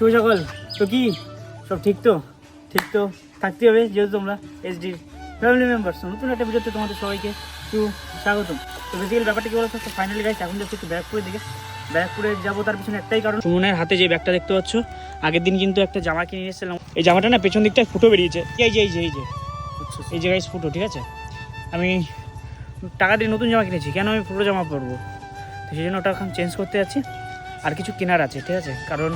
শুভ সকাল। তো কি? সব ঠিক তো? ঠিক তো? থাকতে হবে যেহেতু তোমরা এসডি ফ্যামিলি মেম্বার্স নতুন একটা ভিডিওতে তোমাদের সবাইকে একটু স্বাগতম তো বেসিক্যালি ব্যাপারটা কি বলতো? ফাইনালি গাইস এখন যাচ্ছে একটু ব্যারাকপুরের দিকে। ব্যারাকপুরে যাব তার পিছনে একটাই কারণ। সুমনের হাতে যে ব্যাগটা দেখতে পাচ্ছ আগের দিন কিন্তু একটা জামা কিনে এসেছিলাম। এই জামাটা না পেছন দিকটা ফুটো বেরিয়েছে। এই যে এই যে এই যে এই যে। গাইস ফুটো ঠিক আছে? আমি টাকা দিয়ে নতুন জামা কিনেছি। কেন আমি পুরো জামা পরবো? তো সেই জন্য ওটা এখন চেঞ্জ করতে যাচ্ছি। আর কিছু কেনার আছে ঠিক আছে? কারণ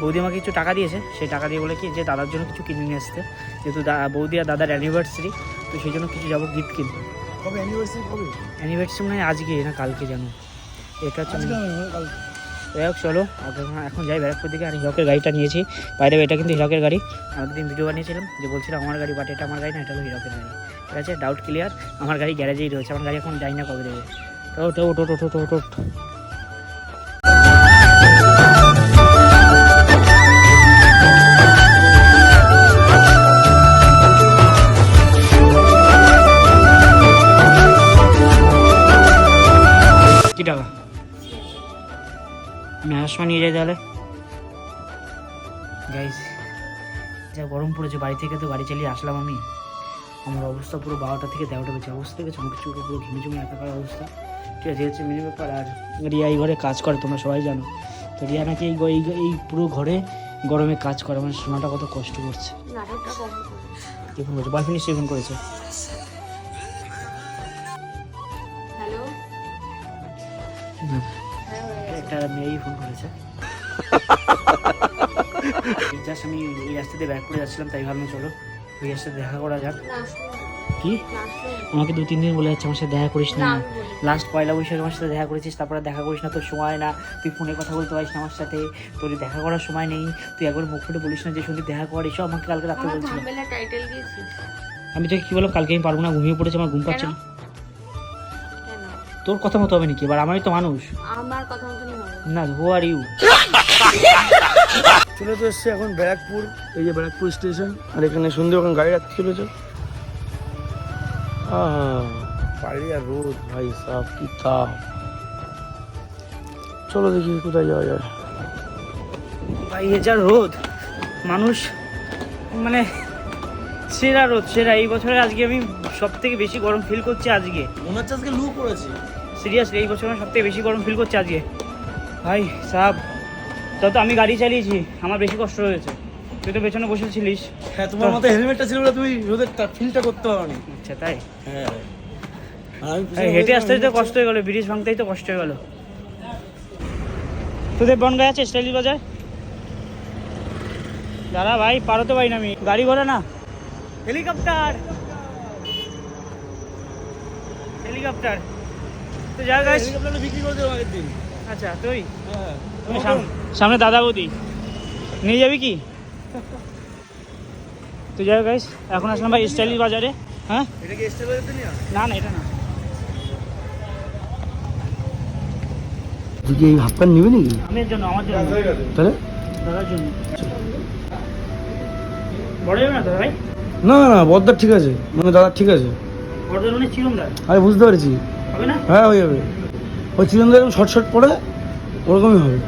বৌদি আমাকে কিছু টাকা দিয়েছে সেই টাকা দিয়ে বলে কি যে দাদার জন্য কিছু কিনে নিয়ে আসতে যেহেতু বৌদি আর দাদার অ্যানিভার্সারি তো সেই জন্য কিছু যাব গিফট কিনতে। কবে অ্যানিভার্সারি কবে? অ্যানিভার্সারি মানে আজকে না কালকে জানো। এটা হচ্ছে মানে কাল যাই হোক চলো এখন- যাই ব্যারাকপুর দিকে আর হিরকের গাড়িটা নিয়েছি। বাইরে এটা কিন্তু হিরকের গাড়ি। আমি দিন ভিডিও বানিয়েছিলাম যে বলছিলাম আমার গাড়ি বাট এটা আমার গাড়ি না এটা হলো হিরকের গাড়ি। ঠিক আছে ডাউট ক্লিয়ার আমার গাড়ি গ্যারেজেই রয়েছে আমার গাড়ি এখন যাই না কবে দেবে। তো ওটো ওটো ওটো ওটো ওটো আমি আসমা নিয়ে যাই তাহলে। গাইস যা গরম পড়েছে বাড়ি থেকে তো গাড়ি চালিয়ে আসলাম আমি। আমার অবস্থা পুরো বারোটা থেকে তেরোটা বেজে অবস্থা থেকে চমকে চুকে পুরো ঘিমে চুমে একাকার অবস্থা। ঠিক আছে হচ্ছে মেনে ব্যাপার। আর রিয়া এই ঘরে কাজ করে তোমরা সবাই জানো। তো রিয়া নাকি এই এই পুরো ঘরে গরমে কাজ করে মানে শোনাটা কত কষ্ট করছে। নাটকটা কম কি ফোন করেছে? বয়ফ্রেন্ড নিশ্চয়ই ফোন করেছে। হ্যালো? হ্যাঁ একটা মেয়েই ফোন করেছে। জাস্ট আমি এই রাস্তা দিয়ে ব্যাক করে যাচ্ছিলাম তাই ভাবলাম চলো ওই রাস্তায় দেখা করা যাক। কি? আমাকে দু তিন দিন বলে যাচ্ছে আমার সাথে দেখা করিস না। লাস্ট পয়লা বৈশাখে আমার সাথে দেখা করেছিস তারপরে দেখা করিস না তোর সময় না। তুই ফোনে কথা বলতে পারিস না আমার সাথে তোর দেখা করার সময় নেই। তুই একবার মুখ ফুটে বলিস না যে সন্দীপ দেখা কর এসব আমাকে কালকে রাত্রে বলছিল। আমি তোকে কি বললাম কালকে আমি পারব না ঘুমিয়ে পড়েছে আমার ঘুম পাচ্ছে না। তোর কথা মতো হবে নাকি? এবার আমি তো মানুষ। আমার কথা হবে। না হু আর ইউ চলে তো এসছে এখন ব্যারাকপুর এই যে ব্যারাকপুর স্টেশন আর এখানে সন্ধে ওখানে গাড়ি রাখতে চলেছে। বাইরে আর রোদ ভাই সাফ কি তাপ। চলো দেখি কোথায় যাওয়া যায়। ভাই এ যা রোদ। মানুষ মানে সেরা রোদ সেরা। এই বছরে আজকে আমি সব থেকে বেশি গরম ফিল করছি আজকে। মনে হচ্ছে আজকে লু পড়েছে। সিরিয়াসলি এই বছর সব থেকে বেশি গরম ফিল করছি আজকে। ভাই সাব তত আমি গাড়ি চালিয়েছি আমার বেশি কষ্ট হয়েছে। তুই তো পেছনে বসেছিলিস হ্যাঁ তোমার মাথায় হেলমেটটা ছিল বলে তুমি রোদের ফিলটা করতে পারোনি। আচ্ছা তাই? হ্যাঁ। আমি হেঁটে আসতে তো কষ্ট হয়ে গেলো ব্রিজ ভাঙতেই তো কষ্ট হয়ে গেলো। তোদের বনগাঁ আছে স্টাইলি বাজার? দাদা ভাই পারো তো ভাই না আমি। গাড়ি ঘোড়া না। হেলিকপ্টার। হেলিকপ্টার। তো যা গাছ বিক্রি করে দেবো আগের দিন। আচ্ছা তুই? হ্যাঁ। সামনে দাদা বৌদি। নিয়ে যাবি কি? তো যাই গাইস এখন আসলাম ভাই স্টাইলি বাজারে। হ্যাঁ? এটা কি নিয়ে না না এটা না। তুই এই হাফ প্যান্ট নিবি নাকি? আমের জন্য আমার জন্য। তাহলে? দাদার জন্য। বড় না দাদা ভাই? না না বদ্দার ঠিক আছে। মানে দাদা ঠিক আছে। বড়দের মানে আমি বুঝতে পেরেছি। হ্যাঁ হয়ে যাবে। ওই চিরন্দা এরকম শর্ট শর্ট পরে ওরকমই হবে।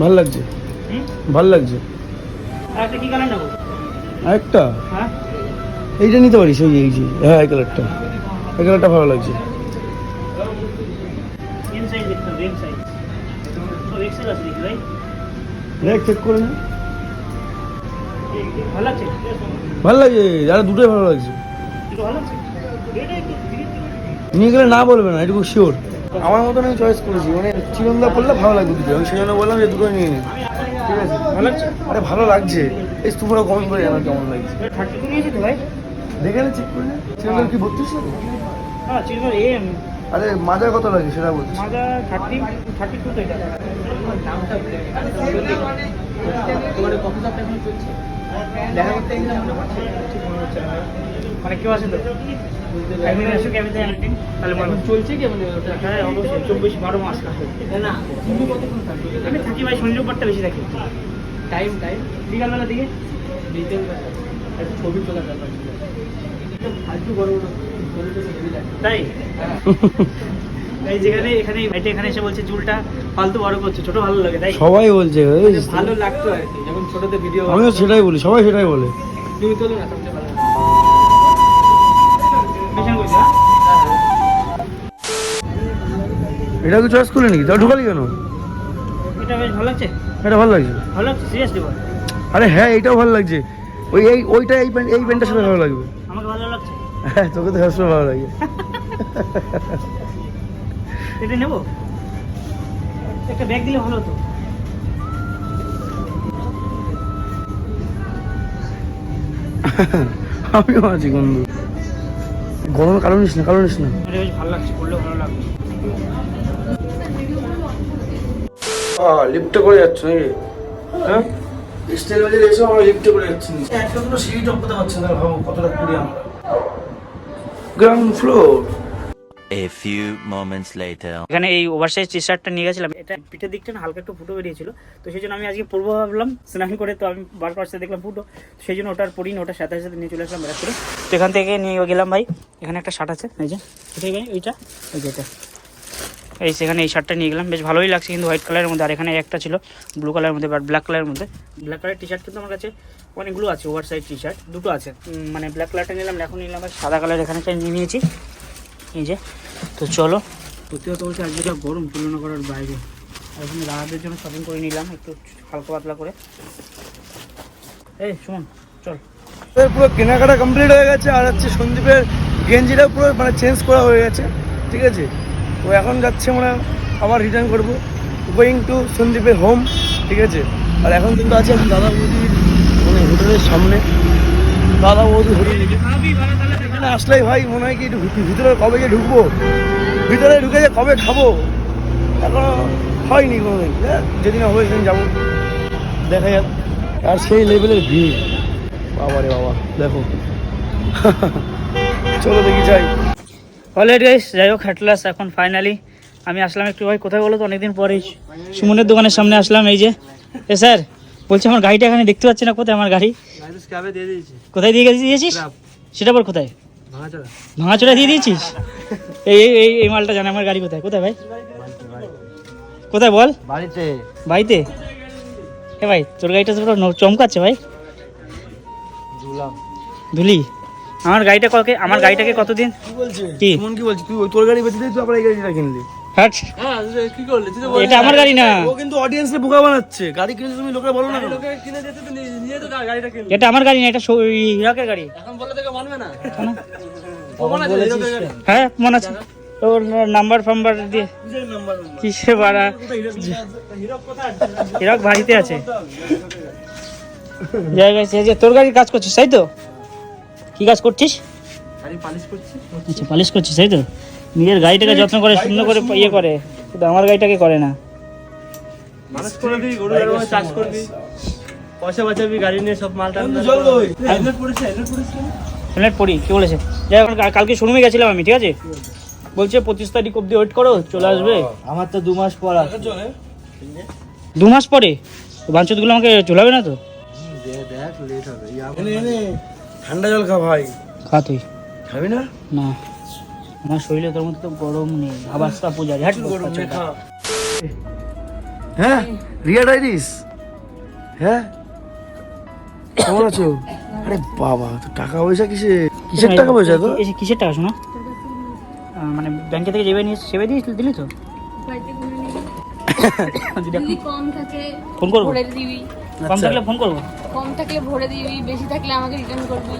ভালো লাগছে। ভালো লাগছে। একটা আরেকটা? হ্যাঁ? এইটা নিতে পারিস ওই এই যে হ্যাঁ এই কালারটা এই কালারটা ভালো লাগছে। দেখ চেক করে নে। ভালো লাগছে? ভালো লাগছে যারা দুটোই ভালো লাগছে। ভালো লাগছে? নিয়ে গেলে না বলবে না এটুকু শিওর আমার মতন আমি চয়েস করেছি মানে চিরন্দা পড়লে ভালো লাগবে দুটো। আমি সেই জন্য বললাম যে দুটোই নিয়ে নে। ঠিক আছে? ভালো আরে ভালো লাগছে। এই তোমরা কমেন্ট করে জানো কেমন লাগছে। দেখে নে চেক করে নে চিরন্দার কি বত্রিশ লাগে হ্যাঁ আরে মাজার কত লাগে সেটা বলছি। মাজা থার্টি থার্টি টু তো এটা। মানে তো ফ্যামিলি আসুক আমি তো চলছে কি? হ্যাঁ অবশ্যই চব্বিশ বারো মাস না আমি থাকি ভাই শনি বেশি থাকি। টাইম টাইম বিকালবেলা। দিকে ছবি তোলা ব্যাপার ফালতু বড় বড় তাই? এই যেখানে এখানে এটা এখানে এসে বলছে চুলটা ফালতু বড় করছে ছোট ভালো লাগে তাই? সবাই বলছে ভালো লাগতো আর কি যখন ছোটতে ভিডিও আমিও সেটাই বলি সবাই সেটাই বলে। তুমি তোলো না সবচেয়ে ভালো এটা কি চয়েস করলে নাকি? তা ঢুকালি কেন? এটা বেশ ভালো লাগছে। এটা ভালো লাগছে? ভালো লাগছে সিরিয়াসলি বল আরে হ্যাঁ এইটাও ভালো লাগছে। ওই এই ওইটা এই প্যান্ট এই প্যান্টটার সাথে ভালো লাগবে। আমাকে ভালো লাগছে। হ্যাঁ তোকে তো সবসময় ভালো লাগে। এটা নেব? একটা ব্যাগ দিলে ভালো হতো। আমিও আছি বন্ধু। গরমে কারণ নিস না কারণ নিস না। ভালো লাগছে ভালো লাগছে। লিফটে করে যাচ্ছ নাকি? হ্যাঁ? স্টাইল বাজারে এসে আমরা লিফটে করে যাচ্ছি। একটা দুটো সিঁড়ি টপ করতে পারছি না ভাবো কতটা পুরি আমরা? Ground floor A few moments later. এখানে এই ওভারসাইজ টি শার্টটা নিয়ে গেছিলাম। এটা পিঠের দিকটা না হালকা একটু ফুটো বেরিয়েছিল। তো সেই জন্য আমি আজকে পরবো ভাবলাম স্নান করে তো আমি বার পাশে দেখলাম ফুটো। সেই জন্য ওটার পরিনি ওটার সাথে সাথে নিয়ে চলে আসলাম ব্যারাক করে তো এখান থেকে নিয়ে গেলাম ভাই এখানে একটা শার্ট আছে এই যে এটাই ভাই ওইটা এই যে এটা। এই সেখানে এই শার্টটা নিয়ে গেলাম। বেশ ভালোই লাগছে কিন্তু হোয়াইট কালারের মধ্যে। আর এখানে একটা ছিল ব্লু কালারের মধ্যে বাট ব্ল্যাক কালারের মধ্যে। ব্ল্যাক কালারের টি শার্ট কিন্তু আমার কাছে অনেকগুলো আছে ওভার সাইজ টি শার্ট দুটো আছে। মানে ব্ল্যাক কালারটা নিলাম এখন নিলাম আর সাদা কালার এখানে নিয়ে নিয়েছি। এই যে তো চলো। কথা বলছি আজকে যা গরম তুলনা করার বাইরে। আর এখানে রাহাদের জন্য শপিং করে নিলাম একটু হালকা পাতলা করে। এই শুন চল। পুরো কেনাকাটা কমপ্লিট হয়ে গেছে আর হচ্ছে সন্দীপের গেঞ্জিটা পুরো মানে চেঞ্জ করা হয়ে গেছে। ঠিক আছে? তো এখন যাচ্ছে আমরা আবার রিটার্ন করব। গোয়িং টু সন্দীপের হোম ঠিক আছে? আর এখন কিন্তু আছে দাদা বৌদির মানে হোটেলের সামনে। দাদা বৌদি হোটেল এখানে আসলেই ভাই মনে হয় কি ভিতরে কবে যে ঢুকবো? ভিতরে ঢুকে যে কবে খাব? এখনও হয়নি কোনোদিন হ্যাঁ, যেদিন হবে সেদিন যাব। দেখা যাক। আর সেই লেভেলের ভিড়। বাবা রে বাবা দেখো। চলো দেখি যাই। অলরেডি গাইস যাই হোক হ্যাটলাস এখন ফাইনালি আমি আসলাম একটু ভাই কোথায় বলো তো? অনেকদিন পরেই। সুমনের দোকানের সামনে আসলাম এই যে। এ স্যার বলছি আমার গাড়িটা এখানে দেখতে পাচ্ছি না কোথায় আমার গাড়ি? কোথায় দিয়ে গেছিস? দিয়েছিস? সেটা বল কোথায়? ভাঙাচোরা দিয়ে দিয়েছিস? এই এই- এই মালটা জানে আমার গাড়ি কোথায়। কোথায় ভাই? কোথায় বল? বাড়িতে। বাড়িতে? এ ভাই তোর গাড়িটা তো চমকাচ্ছে ভাই। ধুলি। আমার গাড়িটা ককে আমার গাড়িটাকে কতদিন? কি বলছে? কি? সুমন কি বলছে? তুই তোর গাড়ি বেঁচে দিয়ে তুই আবার এই গাড়িটা কিনলি। হাট এটা আমার গাড়ি না। ও কিন্তু অডিয়েন্সকে বোকা বানাচ্ছে। গাড়ি কিনে তুমি লোকে বলো না কেন? এটা আমার গাড়ি না এটা না। হ্যাঁ মনে আছে। ওর নাম্বার ফাম্বার দিয়ে। কিসে বাড়া হিরক বাড়িতে আছে। তোর গাড়ির কাজ করছিস তাই তো? কি কাজ করছিস? আচ্ছা পালিশ করছিস তাই তো? নিজের গাড়িটাকে যত্ন করে সুন্দর করে ইয়ে করে। কিন্তু আমার গাড়িটাকে করে না। হেলমেট পরি কি বলেছে? যাই কালকে শোরুমে গেছিলাম আমি ঠিক আছে? বলছে পঁচিশ তারিখ অব্দি ওয়েট করো চলে আসবে। আমার তো দু মাস পর দু মাস পরে? বাঞ্চতগুলো আমাকে চলাবে না তো? দেখ লেট হবে। ঠান্ডা জল খা ভাই। খা তুই। খাবি না? না। আমার শরীরে তোর মধ্যে তো গরম নেই। পূজারি হাট গরম নেই, খা। হ্যাঁ? রিয়া ডাইরিস? হ্যাঁ? কেমন আছো? আরে বাবা তো টাকা পয়সা কিসে? কিসের টাকা পয়সা তো এই যে কিসের টাকা শোনা? মানে ব্যাংকে থেকে যেবে নিয়ে সেবে দিয়ে দিলি তো? ফোন করব? কম থাকলে ফোন করব? কম থাকলে ভরে দিবি বেশি থাকলে আমাকে রিটার্ন করবি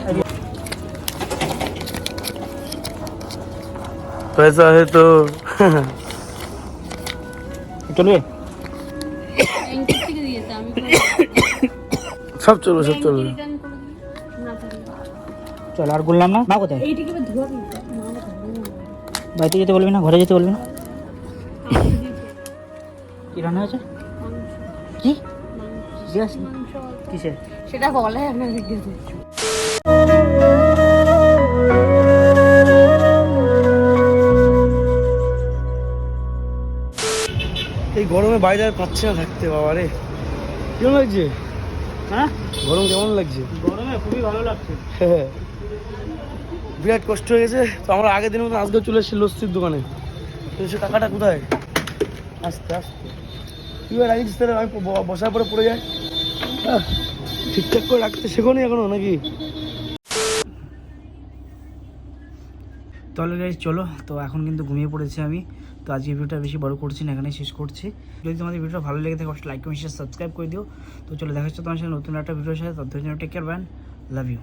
पैसा है तो চলবে ব্যাংকের থেকে দিয়েছে আমি সব চলবে সব চলবে রিটার্ন করে দিবি না থাকলে চল আর বললাম না না কোথায় এইটাকে এবার ধোয়াবি না বাড়িতে যেতে বলবি না ঘরে যেতে বলবি না কি রান্না হয়েছে কি জিজ্ঞাস কিসে সেটা বলে আপনার ভিডিওতে এই গরমে বাইরে আর পাচ্ছে না থাকতে বাবা রে। কেমন লাগছে? হ্যাঁ? গরম কেমন লাগছে? গরমে খুবই ভালো লাগছে। বিরাট কষ্ট হয়ে গেছে। তো আমরা আগের দিনের মতো আজকে চলে এসেছি লস্যির দোকানে। তো সে টাকাটা কোথায়? আস্তে আস্তে। তুই রাখিস আমি বসার পরে পড়ে যায়। ঠিকঠাক করে রাখতে শেখো নি এখনও নাকি? তাহলে গাইজ চলো, তো এখন কিন্তু ঘুমিয়ে পড়েছি আমি। তো আজকে ভিডিওটা বেশি বড় করছি না এখানে শেষ করছি। যদি তোমাদের ভিডিওটা ভালো লেগে থাকে, অবশ্যই লাইক কমেন্ট সাবস্ক্রাইব করে দিও। তো চলো, দেখা হচ্ছে তোমার সাথে নতুন একটা ভিডিওর সাথে। ততদিন টেক কেয়ার ব্যান লাভ ইউ